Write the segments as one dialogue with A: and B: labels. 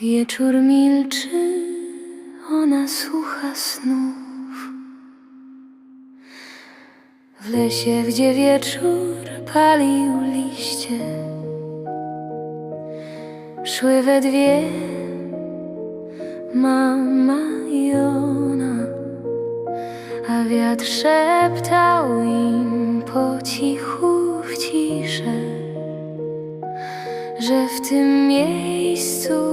A: Wieczór milczy, ona słucha snów. W lesie, gdzie wieczór palił liście, szły we dwie mama i ona, a wiatr szeptał im po cichu w ciszę że w tym miejscu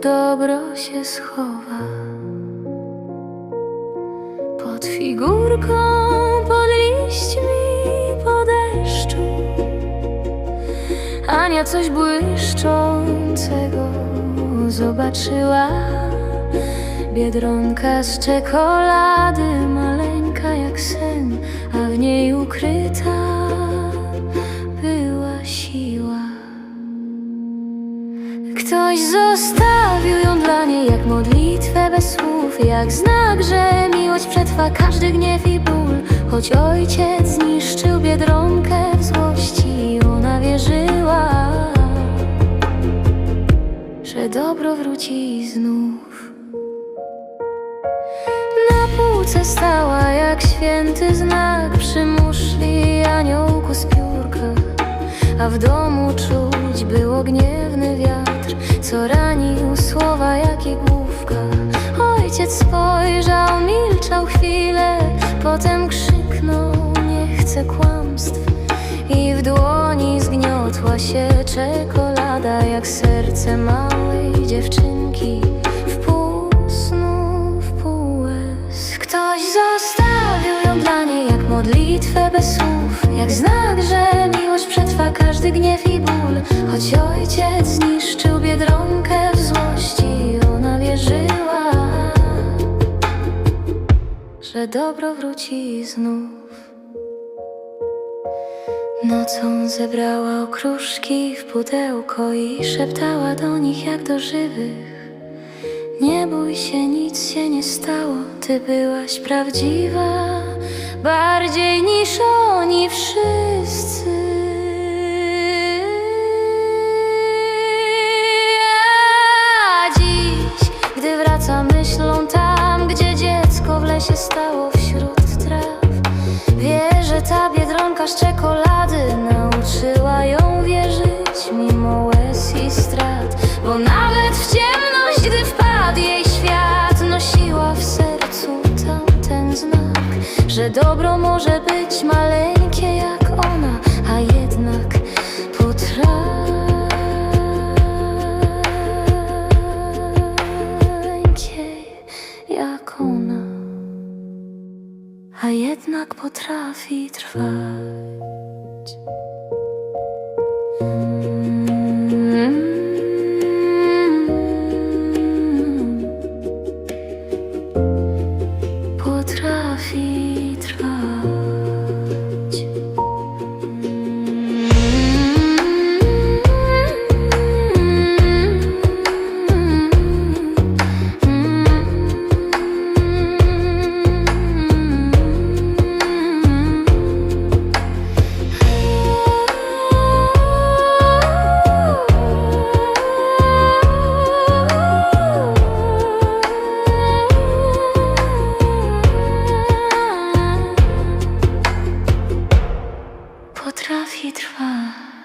A: dobro się schowa. Pod figurką, pod liśćmi, po deszczu. Ania coś błyszczącego zobaczyła. Biedronka z czekolady, maleńka jak sen, a w niej ukryta bez słów Jak znak, że miłość przetrwa każdy gniew i ból Choć ojciec zniszczył biedronkę w złości Ona wierzyła, że dobro wróci znów Na półce stała jak święty znak Przy muszli aniołku z piórka a w domu czuć było gniewny wiatr, co ranił słowa jak. Ojciec spojrzał, milczał chwilę, potem krzyknął: Nie chcę kłamstw. I w dłoni zgniotła się czekolada, jak serce małej dziewczynki. W pół snu, w pół łez. Ktoś zostawił ją dla niej jak modlitwę bez słów, jak znak, że miłość przetrwa każdy gniew i ból. Choć ojciec zniszczył biedronkę dobro wróci znów. Nocą zebrała okruszki w pudełko i szeptała do nich jak do żywych. Nie bój się, nic się nie stało, ty byłaś prawdziwa, bardziej niż oni wszyscy. A dziś, gdy wraca myślą tam, stało wśród traw, wie, że ta biedronka z czekolady nauczyła ją wierzyć mimo łez i strat, bo nawet w ciemność, gdy wpadł jej świat, nosiła w sercu tamten znak, że dobro może być maleńkie a jednak potrafi trwać. potrafię trwać.